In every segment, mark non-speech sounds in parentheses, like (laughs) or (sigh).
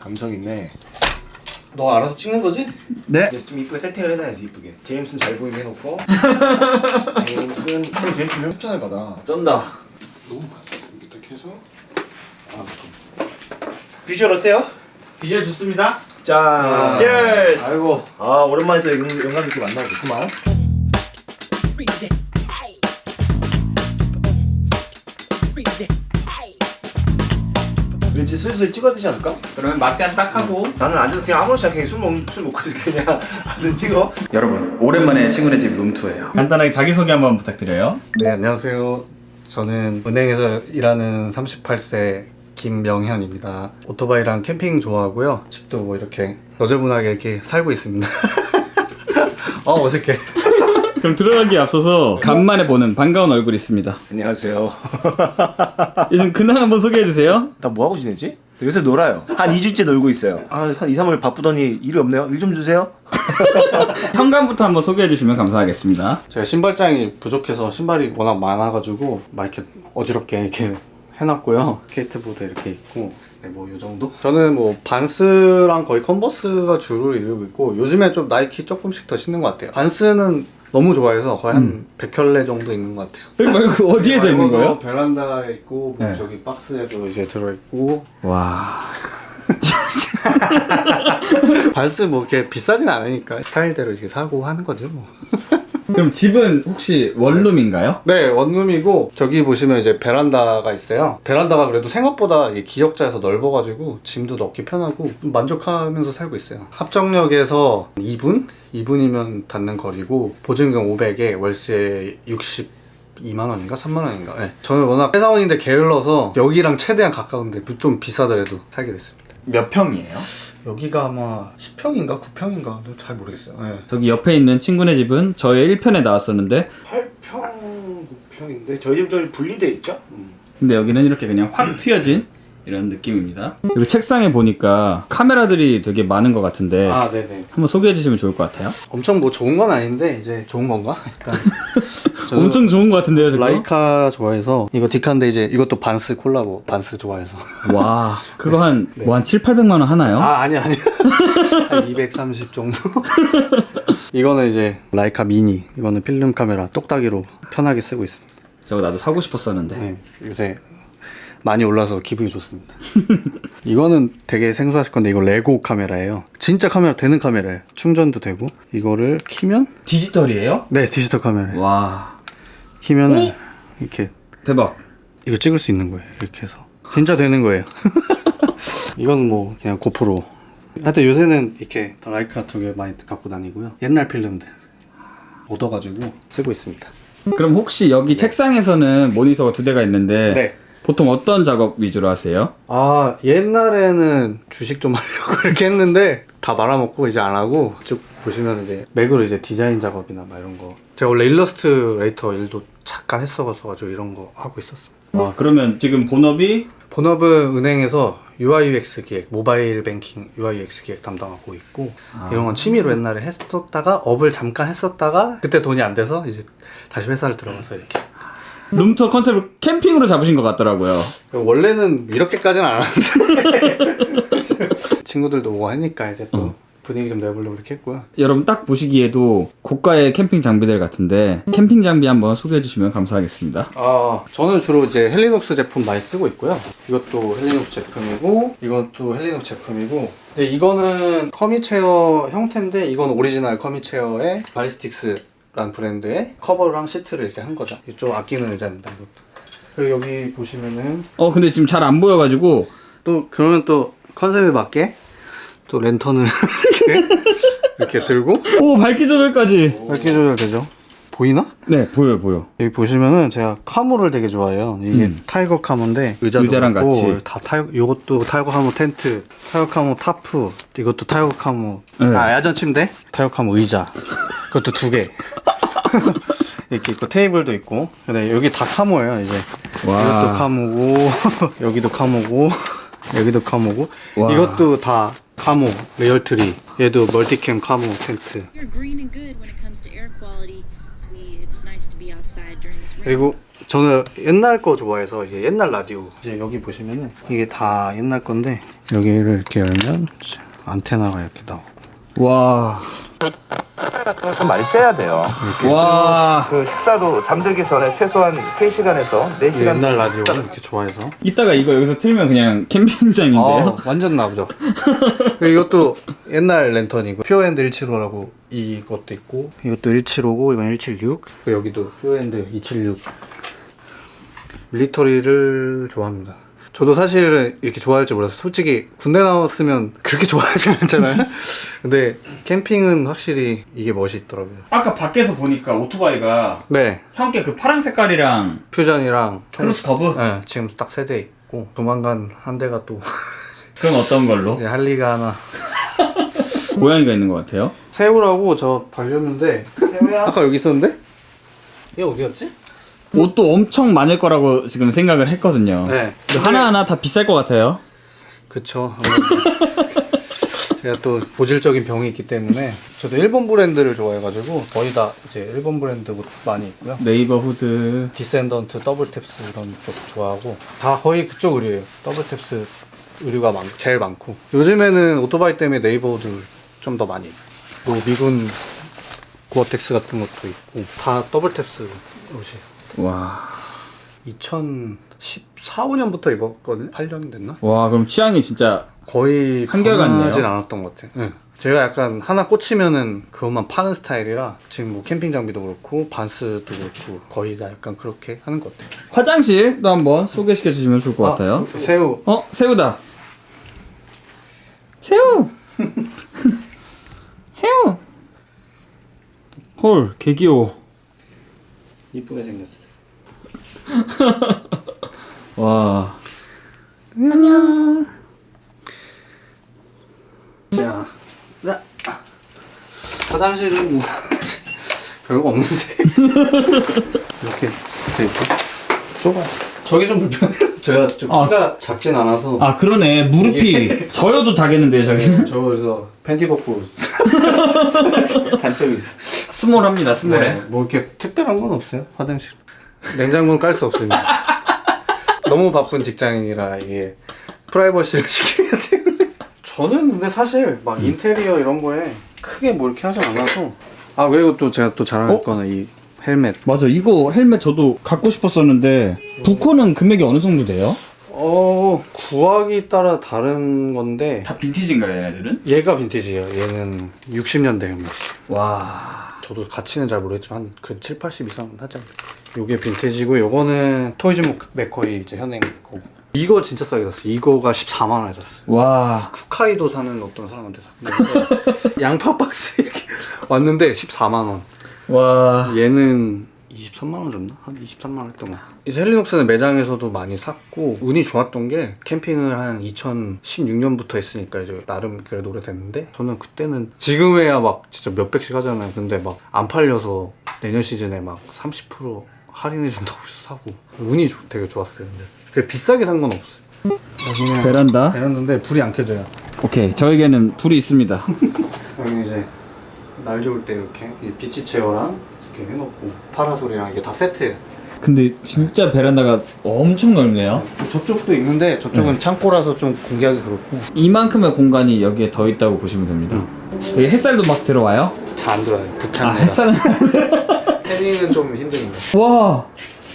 감성 있네. 너 알아서 찍는 거지? 네. 이제 좀 이쁘게 세팅을 해놔야지 이쁘게. 제임스는 잘 보이게 해놓고. (laughs) 형 제임스 면 협찬을 받아. 쩐다. 너무 많아. 이렇게 딱 해서. 아, 비주얼 어때요? 비주얼 좋습니다. 자. Cheers. 아이고. 아 오랜만에 또 영- 영감 있게 만나고 좋구만. 왠지 슬슬 찍어야 되지 않을까? 그러면 막잔 딱 하고. 나는 앉아서 그냥 아무렇지 않게 술, 먹, 술 먹고 있어 그냥 (laughs) 앉아서 찍어 여러분 오랜만에 친구네 집 룸투어예요. 간단하게 자기 소개 한번 부탁드려요. 네 안녕하세요. 저는 은행에서 일하는 38세 김명현입니다. 오토바이랑 캠핑 좋아하고요. 집도 뭐 이렇게 여자분하게 이렇게 살고 있습니다. (laughs) 어 어색해. 그럼 들어가기에 앞서서 간만에 보는 반가운 얼굴 있습니다. 안녕하세요 (laughs) 요즘 근황 한번 소개해 주세요. 나 뭐하고 지내지? 요새 놀아요 한 2주째 놀고 있어요 아 한 2, 3일 바쁘더니 일이 없네요 일 좀 주세요 (laughs) 현관부터 한번 소개해 주시면 감사하겠습니다. 제가 신발장이 부족해서 신발이 워낙 많아가지고 막 이렇게 어지럽게 이렇게 해놨고요. 스케이트보드 이렇게 있고 네, 뭐요 정도? 저는 뭐 반스랑 거의 컨버스가 주를 이루고 있고 요즘에 좀 나이키 조금씩 더 신는 것 같아요. 반스는 너무 좋아해서 거의 한 100켤레 정도 있는 것 같아요. 여기 말고 어디에 되는 말고도 거예요? 베란다에 있고 뭐 네. 저기 박스에도 이제 들어있고 와. (laughs) 반스 뭐 이렇게 비싸진 않으니까 스타일대로 이렇게 사고 하는 거죠 뭐. 그럼 집은 혹시 원룸인가요? 네, 원룸이고 저기 보시면 이제 베란다가 있어요. 베란다가 그래도 생각보다 이게 기역자에서 넓어가지고 짐도 넣기 편하고 좀 만족하면서 살고 있어요. 합정역에서 2분? 2분이면 닿는 거리고 보증금 500에 월세 60 2만 원인가 3만 원인가. 네. 저는 워낙 회사원인데 게을러서 여기랑 최대한 가까운데 좀 비싸더라도 살게 됐습니다. 몇 평이에요? 여기가 아마 10평인가 9평인가 잘 모르겠어요. 네. 저기 옆에 있는 친구네 집은 저의 1편에 나왔었는데 8평 9평인데 저희 집 저기 분리돼 있죠? 근데 여기는 이렇게 그냥 확 트여진 이런 느낌입니다. 그리고 책상에 보니까 카메라들이 되게 많은 것 같은데 아, 네네. 한번 소개해 주시면 좋을 것 같아요. 엄청 뭐 좋은 건 아닌데 이제 좋은 건가? 약간 (laughs) 엄청 좋은 것 같은데요, 저거? 라이카 좋아해서 이거 디카인데 이제 이것도 반스 콜라보 반스 좋아해서 와, (laughs) 그거 한, 네. 뭐한 7, 800만 원 하나요? 아 아니 아니 (laughs) 한230 정도 이거는 이제 라이카 미니 이거는 필름 카메라 똑딱이로 편하게 쓰고 있습니다 저거 나도 사고 싶었었는데. 네, 요새 많이 올라서 기분이 좋습니다 (laughs) 이거는 되게 생소하실 건데 이거 레고 카메라예요 진짜 카메라 되는 카메라예요 충전도 되고 이거를 키면 디지털이에요? 네 디지털 카메라예요 와, 키면은 오! 이렇게 대박. 이거 찍을 수 있는 거예요. 이렇게 해서. 진짜 되는 거예요. (laughs) 이건 뭐 그냥 고프로. 하여튼 요새는 이렇게 다 라이카 두 개 많이 갖고 다니고요. 옛날 필름들 얻어가지고 쓰고 있습니다. 그럼 혹시 여기 책상에서는 모니터가 두 대가 있는데 네. 보통 어떤 작업 위주로 하세요? 아 옛날에는 주식 좀 (laughs) 하려고 이렇게 했는데 다 말아먹고 이제 안 하고 쭉 보시면 이제 맥으로 이제 디자인 작업이나 막 이런 거. 제가 원래 일러스트레이터 일도 잠깐 했어가지고 이런 거 하고 있었습니다. 아, 그러면 지금 본업이 본업은 은행에서 UI UX 기획, 모바일 뱅킹 UI UX 기획 담당하고 있고 아. 이런 건 취미로 옛날에 했었다가 업을 잠깐 했었다가 그때 돈이 안 돼서 이제 다시 회사를 들어가서 이렇게 룸투어 컨셉을 캠핑으로 잡으신 것 같더라고요. 원래는 이렇게까지는 안 하는데 (laughs) 친구들도 오고 하니까 이제 또 어. 분위기 좀 내보려고 이렇게 했고요 여러분 딱 보시기에도 고가의 캠핑 장비들 같은데 캠핑 장비 한번 소개해 주시면 감사하겠습니다. 아 저는 주로 이제 헬리녹스 제품 많이 쓰고 있고요 이것도 헬리녹스 제품이고 이것도 헬리녹스 제품이고 근데 이거는 커미체어 형태인데 이건 오리지널 커미체어의 발리스틱스 라는 브랜드의 커버랑 시트를 이렇게 한 거죠 이쪽 아끼는 의자입니다 이것도 그리고 여기 보시면은 어 근데 지금 잘 안 보여가지고 또 그러면 또 컨셉에 맞게 또 랜턴을 (laughs) 이렇게, 이렇게 들고 오 밝기 조절까지. 밝기 조절 되죠 보이나? 네 보여 보여. 여기 보시면은 제가 카모를 되게 좋아해요. 이게 음. 타이거 카모인데 의자도 의자랑 그렇고 같이. 다 타이거 요것도 타이거 카모 텐트, 타이거 카모 타프, 이것도 타이거 카모 네. 아 야전 침대, 타이거 카모 의자. 그것도 두 개. 이렇게 있고 테이블도 있고. 근데 여기 다 카모예요, 이제. 와. 이것도 카모고 (laughs) 여기도 카모고 여기도 카모고 와. 이것도 다 카모 레이얼트리 얘도 멀티캠 카모 텐트 You're green and good when it comes to air quality. So we, it's nice to to be outside during this rain. 그리고 저는 옛날 거 좋아해서 이제 옛날 라디오 이제 여기 보시면은 이게 다 옛날 건데 여기를 이렇게 열면 안테나가 이렇게 나오고 와. 좀 많이 째야 돼요. 와. 그 식사도 잠들기 전에 최소한 3시간에서 4시간 옛날 라디오 를 이렇게 좋아해서 이따가 이거 여기서 틀면 그냥 캠핑장인데요. 아, 완전 나오죠. (laughs) 그리고 이것도 옛날 랜턴이고 퓨어핸드 175라고 이것도 있고 이것도 175고 이건 176 그리고 여기도 퓨어핸드 276 밀리터리를 좋아합니다. 저도 사실은 이렇게 좋아할 줄 몰라서 솔직히 군대 나왔으면 그렇게 좋아하진 않잖아요. (laughs) 근데 캠핑은 확실히 이게 멋이 있더라고요. 아까 밖에서 보니까 오토바이가 네, 형께 그 파란 색깔이랑 퓨전이랑 총- 크로스 커브? 네, 지금 딱 세 대 있고 조만간 한 대가 또 (laughs) 그럼 어떤 걸로? 이제 할리가 하나 (laughs) 고양이가 있는 것 같아요. 새우라고 저 발렸는데 새우야 아까 여기 있었는데? 얘 어디였지? 옷도 엄청 많을 거라고 지금 생각을 했거든요. 네. 근데 하나하나 다 비쌀 것 같아요. 그쵸 (laughs) 제가 또 고질적인 병이 있기 때문에 저도 일본 브랜드를 좋아해가지고 거의 다 이제 일본 브랜드 옷 많이 있고요. 네이버 후드. 디센던트 더블탭스 이런 쪽 좋아하고 다 거의 그쪽 의류예요. 더블탭스 의류가 많, 제일 많고. 요즘에는 오토바이 때문에 네이버 옷을 좀더 많이. 입어요 뭐 미군 고어텍스 같은 것도 있고 다 더블탭스 옷이에요 와. 2014, 5년부터 입었거든요. 8년 됐나? 와, 그럼 취향이 진짜 거의 한결같네요. 변하진 않았던 것 같아요. 네. 제가 약간 하나 꽂히면은 그것만 파는 스타일이라 지금 뭐 캠핑 장비도 그렇고 반스도 그렇고 거의 다 약간 그렇게 하는 것 같아요. 화장실도 한번 소개시켜 주시면 좋을 것 같아요. 아, 새우. 어, 새우다. 새우. (laughs) 새우. 헐, 개 귀여워. 이쁘게 생겼어. (laughs) 와. 안녕. 자, 자. 화장실은 뭐 (laughs) 별거 없는데 (laughs) 이렇게 돼 있어. 좁아. 저게 좀 불편해요. 제가 좀 아. 키가 작진 않아서. 아, 그러네. 무릎이 저여도 다겠는데요, 저기. 저 그래서 팬티 벗고 단점이 있어. 스몰합니다, 스몰해. 네, 뭐 이렇게 특별한 건 없어요. 화장실. 냉장고는 깔 수 없습니다. 너무 바쁜 직장인이라 이게 프라이버시를 (laughs) 지키기 때문에. 저는 근데 사실 막 인테리어 이런 거에 크게 뭐 이렇게 하지 않아서. 아 그리고 또 제가 또 자랑할 어? 거는 이 헬멧. 맞아, 이거 헬멧 저도 갖고 싶었었는데, 부코는 금액이 어느 정도 돼요? 어 구하기 따라 다른 건데 다 빈티지인가요, 얘네들은? 얘가 빈티지예요. 얘는 60년대 헬멧이. 와. 저도 가치는 잘 모르겠지만 그 7, 80 이상은 하지 않을까. 요게 빈티지고 요거는 토이즈 맥커이 이제 현행 거고. 이거 진짜 싸게 샀어. 이거가 14만 원에 샀어. 와. 쿠카이도 사는 어떤 사람한테 샀는데 (laughs) 양파 박스 이렇게 왔는데 14만 원. 와. 얘는 23만 원 줬나? 한 23만 원 했던 거. 이 헬리녹스는 매장에서도 많이 샀고 운이 좋았던 게 캠핑을 한 2016년부터 했으니까 이제 나름 그래도 오래됐는데 저는 그때는 지금에야 막 진짜 몇백씩 하잖아요. 근데 막 안 팔려서 내년 시즌에 막 30% 할인해 준다고 해서 사고 운이 좋- 되게 좋았어요. 근데 그게 비싸게 산 건 없어요. 여기는 베란다. 베란다인데 불이 안 켜져요. 오케이, 저에게는 불이 있습니다. (laughs) 여기 이제 날 좋을 때 이렇게 이 비치 체어랑 이렇게 해놓고 파라솔이랑 이게 다 세트예요. 근데 진짜 베란다가 엄청 넓네요. 저쪽도 있는데 저쪽은 창고라서 좀 공개하기 그렇고 이만큼의 공간이 여기에 더 있다고 보시면 됩니다. 여기 햇살도 막 들어와요? 잘 안 들어요. 아, 북한이라. 햇살은. 태닝은 좀 힘듭니다. 와,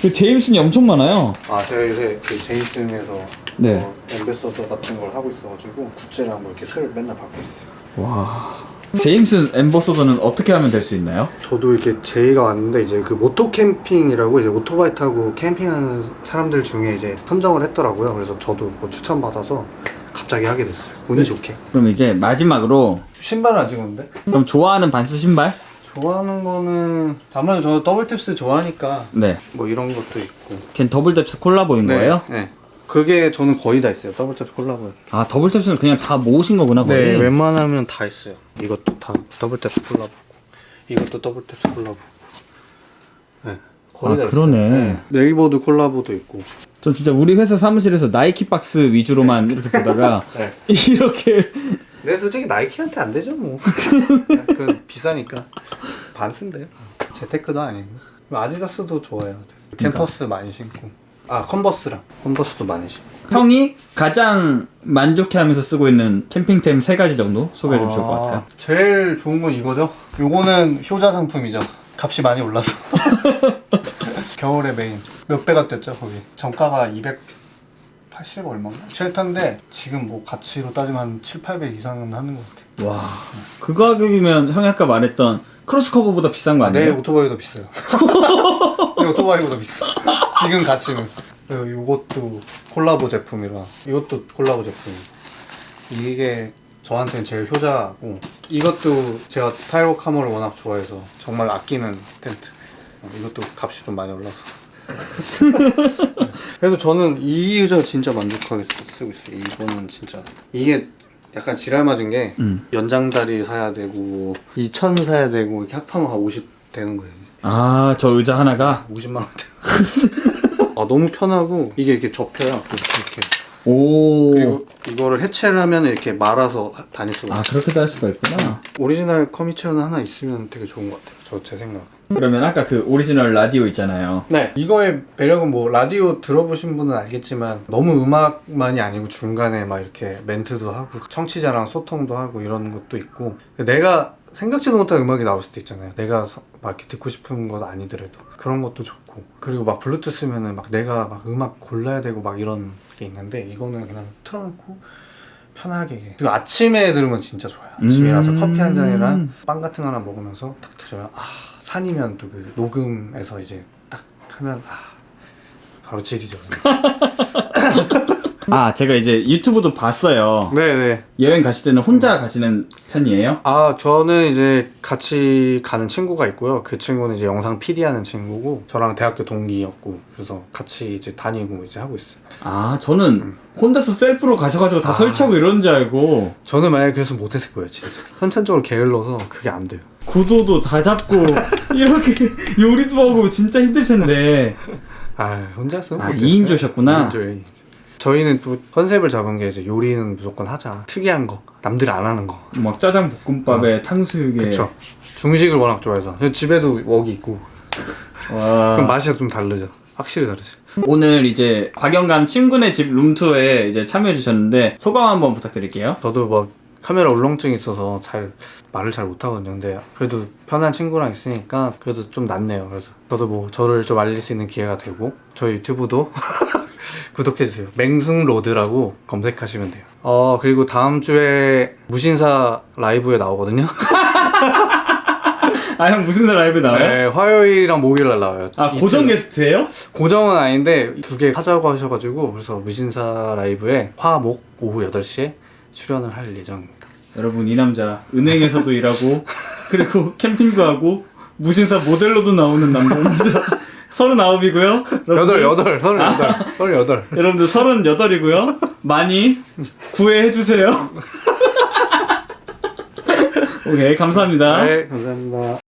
그 제임슨이 엄청 많아요. 아 제가 요새 그 제이슨에서 네. 어, 엠베서더 같은 걸 하고 있어가지고 굿즈랑 뭐 이렇게 술 맨날 받고 있어요. 와. 제임슨 엠버서더는 어떻게 하면 될 수 있나요? 저도 이렇게 제의가 왔는데 이제 그 모토 캠핑이라고 이제 오토바이 타고 캠핑하는 사람들 중에 이제 선정을 했더라고요. 그래서 저도 뭐 추천 받아서 갑자기 하게 됐어요. 운이 좋게. 그럼 이제 마지막으로 신발은 안 찍었는데? 그럼 좋아하는 반스 신발? 좋아하는 거는 아무래도 저 더블 탭스 좋아하니까 네. 뭐 이런 것도 있고. 걘 더블 탭스 콜라보인 거예요? 네. 그게 저는 거의 다 있어요. 더블 탭스 콜라보. 아 더블 탭스는 그냥 다 모으신 거구나 거의. 네, 웬만하면 다 있어요. 이것도 다 더블 탭스 콜라보. 이것도 더블 탭스 콜라보. 네. 거의 아, 다 그러네. 있어요. 네. 네이버드 콜라보도 있고. 전 진짜 우리 회사 사무실에서 나이키 박스 위주로만 이렇게 보다가 (laughs) 네. 이렇게 근데 솔직히 나이키한테 안 되죠 뭐. (laughs) 그 비싸니까. 반스인데요. 재테크도 아니고. 아디다스도 좋아요. 캠퍼스 많이 신고. 아 컨버스랑 컨버스도 신고. 형이 가장 만족해하면서 쓰고 있는 캠핑템 세 가지 정도 소개해 주면 좋을 것 같아요. 아, 제일 좋은 건 이거죠. 요거는 효자 상품이죠. 값이 많이 올라서. (laughs) 겨울에 메인. 몇 배가 뛰었죠, 거기? 정가가 280 얼마인가? 쉘터인데 지금 뭐 가치로 따지면 한 7, 800 이상은 하는 것 같아요. 와, 그 가격이면 형이 아까 말했던 크로스 커버보다 비싼 거 내 아니에요? 오토바이보다 비싸요. (laughs) 내 오토바이보다 비싸. 지금 가치는. 이것도 콜라보 제품이라 이것도 콜라보 제품. 이게 저한테는 제일 효자고 이것도 제가 타이로 카모를 워낙 좋아해서 정말 아끼는 텐트. 어, 이것도 값이 좀 많이 올라서. (laughs) 그래도 저는 이 의자 진짜 만족하게 쓰- 쓰고 있어요. 이거는 진짜 이게 약간 지랄 맞은 게 음. 연장다리 사야 되고 이 천 사야 되고 이렇게 합하면 한50 되는 거예요. 아, 저 의자 하나가 50만 원 되는 (laughs) 아 너무 편하고 이게 이렇게 접혀요. 또 이렇게 오. 그리고 이거를 해체를 하면 이렇게 말아서 다닐 수가 아, 있어요. 그렇게도 할 수가 있구나. 오리지널 커미체어는 하나 있으면 되게 좋은 것 같아요. 저 제 생각. 그러면 아까 그 오리지널 라디오 있잖아요. 네. 이거의 매력은 뭐 라디오 들어보신 분은 알겠지만 너무 음악만이 아니고 중간에 막 이렇게 멘트도 하고 청취자랑 소통도 하고 이런 것도 있고 내가 생각지도 못한 음악이 나올 수도 있잖아요. 내가 서- 막 이렇게 듣고 싶은 것 아니더라도 그런 것도 좋고 그리고 막 블루투스면은 막 내가 막 음악 골라야 되고 막 이런 게 있는데 이거는 그냥 틀어놓고 편하게 그리고 아침에 들으면 진짜 좋아요. 아침이라서 음. 커피 한 잔이랑 빵 같은 거 하나 먹으면서 딱 들으면 아 산이면 또 그 녹음해서 이제 딱 하면 아 바로 질이죠. (laughs) (laughs) 아, 제가 이제 유튜브도 봤어요. 네네. 여행 가실 때는 혼자 가시는 편이에요? 아 저는 이제 같이 가는 친구가 있고요. 그 친구는 이제 영상 PD 하는 친구고 저랑 대학교 동기였고 그래서 같이 이제 다니고 이제 하고 있어요. 아, 저는 혼자서 셀프로 가셔가지고 다 아. 설치하고 이런 줄 알고 저는 만약에 그래서 못했을 거예요, 진짜. 선천적으로 게을러서 그게 안 돼요. 구도도 다 잡고 (laughs) 이렇게 요리도 하고 진짜 힘들 텐데. 아 혼자 했으면 아, 못했어요. 2인조셨구나. 2인조예요. 저희는 또 컨셉을 잡은 게 이제 요리는 무조건 하자. 특이한 거, 남들이 안 하는 거. 막 짜장 볶음밥에 탕수육에. 그쵸. 중식을 워낙 좋아해서 집에도 웍이 있고 와. 그럼 맛이 좀 다르죠. 확실히 다르죠. 오늘 이제 박영감 친구네 집 룸투어에 이제 참여해 주셨는데 소감 한번 부탁드릴게요. 저도 뭐 카메라 울렁증이 있어서 잘 말을 잘 못하거든요. 근데 그래도 편한 친구랑 있으니까 그래도 좀 낫네요. 그래서 저도 뭐 저를 좀 알릴 수 있는 기회가 되고 저희 유튜브도 (laughs) (laughs) 구독해주세요. 맹승로드라고 검색하시면 돼요. 어 그리고 다음 주에 무신사 라이브에 나오거든요. (laughs) 아 형 무슨 사 라이브 나와요? 네, 화요일이랑 목요일 날 나와요. 아 이틀. 고정 게스트예요? 고정은 아닌데 두 개 하자고 하셔가지고 그래서 무신사 라이브에 화목 오후 8시에 출연을 할 예정입니다. 여러분 이 남자 은행에서도 일하고 그리고 (laughs) 캠핑도 하고 무신사 모델로도 나오는 남자입니다. 서른아홉이고요. 여덟 여덟 서른 여덟 서른 여덟 (laughs) 여러분들 서른여덟이고요. 많이 구애해 주세요. (laughs) 오케이 감사합니다. 네 감사합니다.